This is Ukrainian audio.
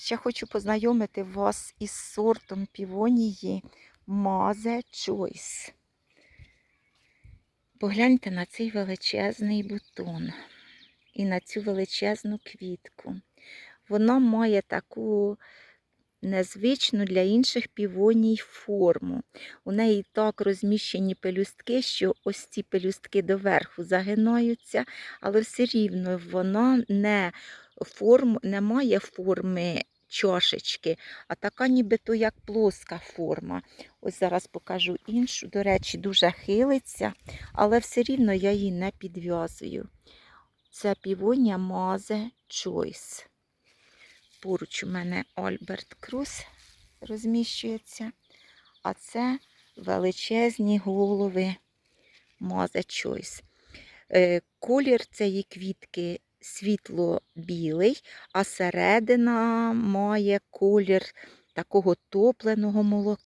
Ще хочу познайомити вас із сортом півонії Мазе Choice. Погляньте на цей величезний бутон і на цю величезну квітку. Вона має таку незвичну для інших півоній форму. У неї так розміщені пелюстки, що ось ці пелюстки доверху загинаються, але все рівно вона не, форм, не має форми чашечки, а така нібито як плоска форма. Ось зараз покажу іншу. До речі, дуже хилиться, але все рівно я її не підв'язую. Це півонія Мазе Choice. Поруч у мене Альберт Круз розміщується, а це величезні голови Мазе Choice. Е, Колір цієї квітки світло-білий, а середина має колір такого топленого молока.